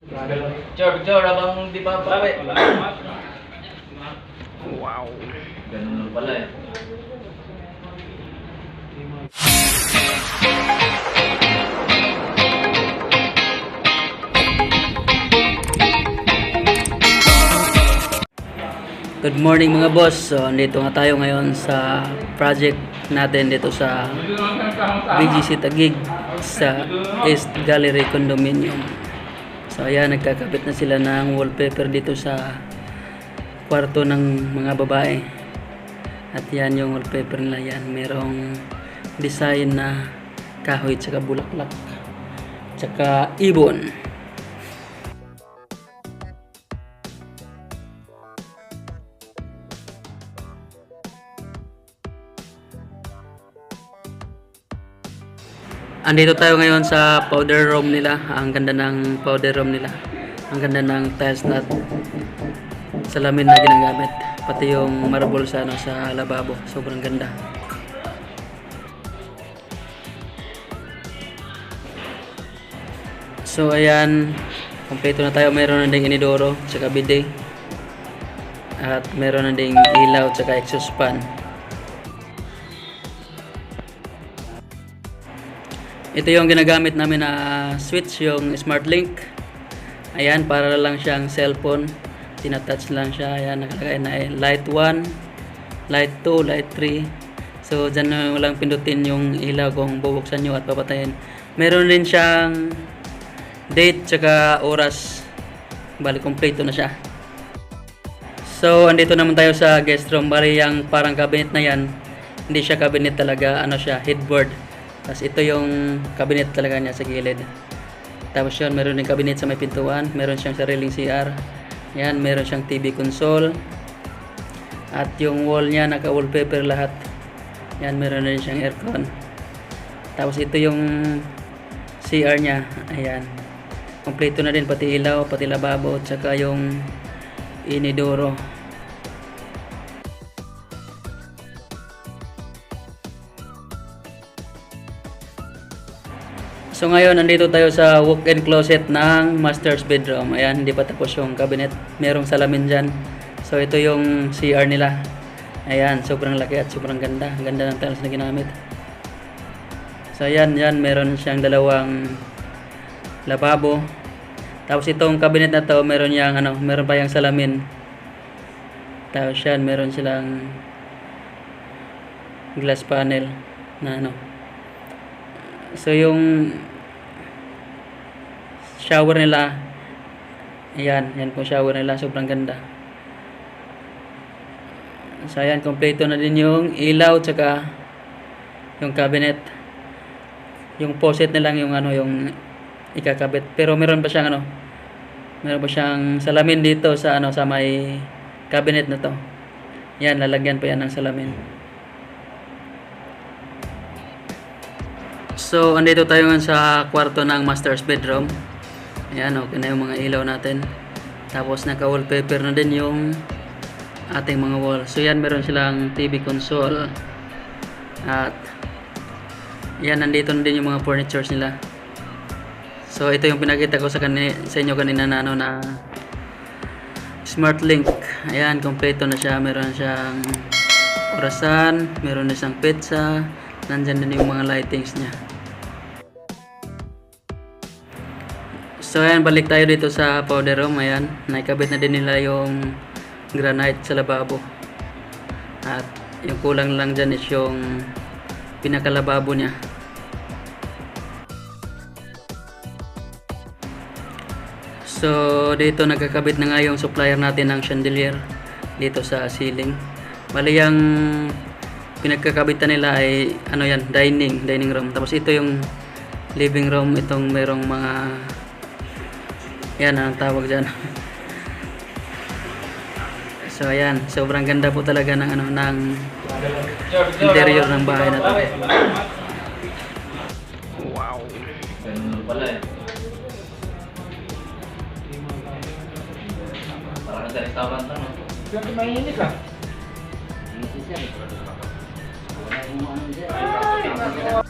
Picture, picture, habang di pa pawe. Wow. Ganun lang pala eh. Good morning mga boss. So, andito nga tayo ngayon sa project natin dito sa BGC Tagig sa East Gallery Condominium. So, ayan, nagkakabit na sila ng wallpaper dito sa kwarto ng mga babae. At yan yung wallpaper nila yan. Merong design na kahoy tsaka bulaklak tsaka ibon. Andito tayo ngayon sa powder room nila. Ang ganda ng powder room nila. Ang ganda ng tiles na salamin na ginagamit. Pati yung marble sa, ano, sa lababo. Sobrang ganda. So ayan, kompleto na tayo. Meron na ding inidoro, tsaka bidet. At meron na ding ilaw, tsaka exhaust fan. Ito yung ginagamit namin na switch, yung Smart Link. Ayan, para lang siyang cellphone. Tinatouch lang siya. Ayan, nakalagay na eh, light 1, light 2, light 3. So, dyan na lang pindutin yung ilaw kung bubuksan nyo at papatayin. Meron din siyang date tsaka oras. Bali, kompleto na siya. So, andito naman tayo sa guest room. Bali, yung parang cabinet na yan, hindi siya cabinet talaga, ano siya, headboard. Tapos ito yung cabinet talaga niya sa gilid. Tapos yun, meron din cabinet sa may pintuan. Meron siyang sariling CR. Yan, meron siyang TV console. At yung wall niya, naka-wallpaper lahat. Yan, meron din siyang aircon. Tapos ito yung CR niya. Ayan. Kompleto na din, pati ilaw, pati lababo, tsaka yung inidoro. So ngayon, nandito tayo sa walk-in closet ng master's bedroom. Ayan, hindi pa tapos yung cabinet. Merong salamin dyan. So ito yung CR nila. Ayan, sobrang laki at sobrang ganda. Ganda ng tiles na ginamit. So ayan, yan, meron siyang dalawang lababo. Tapos itong cabinet na to, meron yang ano, meron pa yung salamin. Tapos yan, meron silang glass panel na ano. So yung shower nila ayan, yan po shower nila sobrang ganda. So ayan, kompleto na din yung ilaw tsaka yung cabinet. Yung faucet na lang yung ano yung ikakabit. Pero meron pa siyang ano meron pa siyang salamin dito sa ano sa may cabinet na to. Yan, lalagyan pa yan ng salamin. So, andito tayo ngayon sa kwarto ng master's bedroom. Ayan, okay na yung mga ilaw natin. Tapos, naka-wallpaper na din yung ating mga wall. So, yan, meron silang TV console. At, yan, nandito na din yung mga furnitures nila. So, ito yung pinakita ko sa, kani sa inyo kanina na, ano, na Smart Link. Ayan, kompleto na siya. Meron siyang orasan, meron na siyang pizza, nandyan din yung mga lightings niya. So ayan, balik tayo dito sa powder room. Ayan, naikabit na din nila yung granite sa lababo. At yung kulang lang dyan is yung pinakalababo niya. So dito nagkakabit na nga yung supplier natin ng chandelier dito sa ceiling. Bali yung pinagkakabitan nila ay ano yan, dining, dining room. Tapos ito yung living room, itong merong mga yan ang tawag diyan. So ayan, sobrang ganda po talaga ng ano ng Interior ng bahay na to. wow. Ganun lang pala eh. Parang sa restaurant lang, no? Bakit mainit ka? Hindi siya. Wala yung ano dyan.